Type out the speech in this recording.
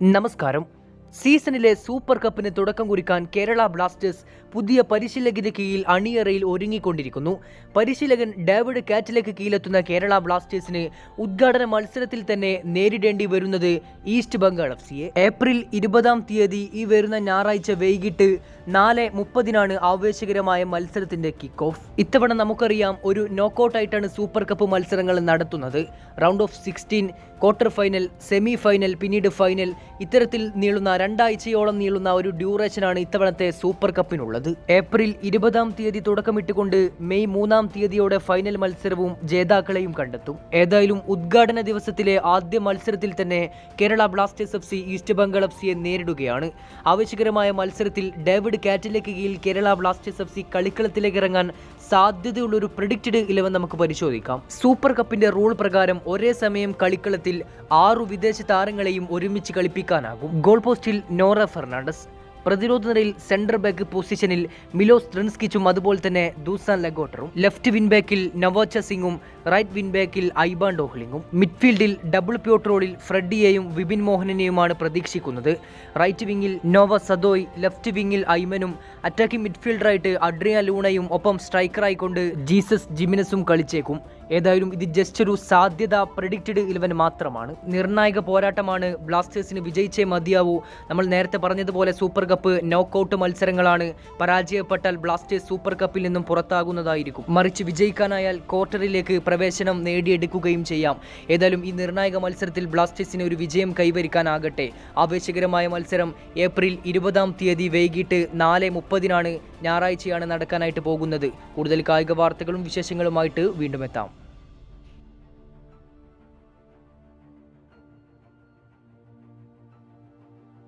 നമസ്കാരം. സീസണിലെ സൂപ്പർ കപ്പിന് തുടക്കം കുറിക്കാൻ കേരള ബ്ലാസ്റ്റേഴ്സ് പുതിയ പരിശീലകന്റെ കീഴിൽ അണിയറയിൽ ഒരുങ്ങിക്കൊണ്ടിരിക്കുന്നു. പരിശീലകൻ ഡേവിഡ് കാറ്റിലേക്ക് കീഴിലെത്തുന്ന കേരള ബ്ലാസ്റ്റേഴ്സിന് ഉദ്ഘാടന മത്സരത്തിൽ തന്നെ നേരിടേണ്ടി വരുന്നത് ഈസ്റ്റ് ബംഗാൾ എഫ് സിയെ. ഏപ്രിൽ ഇരുപതാം തീയതി ഈ വരുന്ന ഞായറാഴ്ച വൈകിട്ട് നാല് മുപ്പതിനാണ് ആവേശകരമായ മത്സരത്തിന്റെ കിക്ക് ഓഫ് ഇത്തവണ നമുക്കറിയാം ഒരു നോക്കൌട്ടായിട്ടാണ് സൂപ്പർ കപ്പ് മത്സരങ്ങൾ നടത്തുന്നത്. Round of sixteen quarter final semi final പിന്നീട് ഫൈനൽ ഇത്തരത്തിൽ നീളുന്ന രണ്ടാഴ്ചയോളം നീളുന്ന ഒരു ഡ്യൂറേഷനാണ് ഇത്തവണത്തെ സൂപ്പർ കപ്പിനുള്ളത് ഏപ്രിൽ ഇരുപതാം തീയതി തുടക്കമിട്ടുകൊണ്ട് മെയ് മൂന്നാം തീയതിയോടെ ഫൈനൽ മത്സരവും ജേതാക്കളെയും കണ്ടെത്തും. ഏതായാലും ഉദ്ഘാടന ദിവസത്തിലെ ആദ്യ മത്സരത്തിൽ തന്നെ Kerala Blasters F C East Bengal F സിയെ നേരിടുകയാണ്. ആവശ്യകരമായ മത്സരത്തിൽ ഡേവിഡ് കാറ്റിലേക്ക് കീഴിൽ കേരള ബ്ലാസ്റ്റേഴ്സ് എഫ് സി കളിക്കളത്തിലേക്ക് ഇറങ്ങാൻ സാധ്യതയുള്ള ഒരു പ്രിഡിക്റ്റഡ് ഇലവൻ നമുക്ക് പരിശോധിക്കാം. സൂപ്പർ കപ്പിന്റെ റൂൾ പ്രകാരം ഒരേ സമയം കളിക്കളത്തിൽ ആറു വിദേശ താരങ്ങളെയും ഒരുമിച്ച് കളിപ്പിക്കാനാകും. ഗോൾ പോസ്റ്റിൽ നോറ ഫെർണാണ്ടസ് പ്രതിരോധ നിരയിൽ സെന്റർ ബാക്ക് പൊസിഷനിൽ മിലോസ് ട്രിൻസ്കിച്ചും അതുപോലെ തന്നെ ദൂസാൻ ലഗോട്ടറും. ലെഫ്റ്റ് വിൻ ബാക്കിൽ നവോച്ച സിംഗും റൈറ്റ് വിൻ ബാക്കിൽ ഐബാൻ ഡോഹ്ലിംഗും. മിഡ്ഫീൽഡിൽ ഡബിൾ പ്യോട്രോളിൽ ഫ്രെഡിയെയും വിപിൻ മോഹനനെയുമാണ് പ്രതീക്ഷിക്കുന്നത്. റൈറ്റ് വിങ്ങിൽ നോവ സദോയ് ലെഫ്റ്റ് വിങ്ങിൽ ഐമനും അറ്റാക്കിംഗ് മിഡ്ഫീൽഡറായിട്ട് അഡ്രിയ ലൂണയും ഒപ്പം സ്ട്രൈക്കറായിക്കൊണ്ട് ജീസസ് ജിമിനസും കളിച്ചേക്കും. ഏതായാലും ഇത് ജസ്റ്റ് ഒരു സാധ്യത പ്രഡിക്റ്റഡ് ഇലവൻ മാത്രമാണ്. നിർണായക പോരാട്ടമാണ് ബ്ലാസ്റ്റേഴ്സിന് വിജയിച്ചേ മതിയാവൂ. നമ്മൾ നേരത്തെ പറഞ്ഞതുപോലെ സൂപ്പർ കപ്പ് നോക്കൌട്ട് മത്സരങ്ങളാണ് പരാജയപ്പെട്ടാൽ ബ്ലാസ്റ്റേഴ്സ് സൂപ്പർ കപ്പിൽ നിന്നും പുറത്താകുന്നതായിരിക്കും. മറിച്ച് വിജയിക്കാനായാൽ ക്വാർട്ടറിലേക്ക് പ്രവേശനം നേടിയെടുക്കുകയും ചെയ്യാം. ഏതായാലും ഈ നിർണായക മത്സരത്തിൽ ബ്ലാസ്റ്റേഴ്സിന് ഒരു വിജയം കൈവരിക്കാനാകട്ടെ. ആവേശകരമായ മത്സരം ഏപ്രിൽ ഇരുപതാം തീയതി വൈകിട്ട് നാല് മുപ്പതിനാണ് ഞായറാഴ്ചയാണ് നടക്കാനായിട്ട് പോകുന്നത്. കൂടുതൽ കായിക വാർത്തകളും വിശേഷങ്ങളുമായിട്ട് വീണ്ടും എത്താം.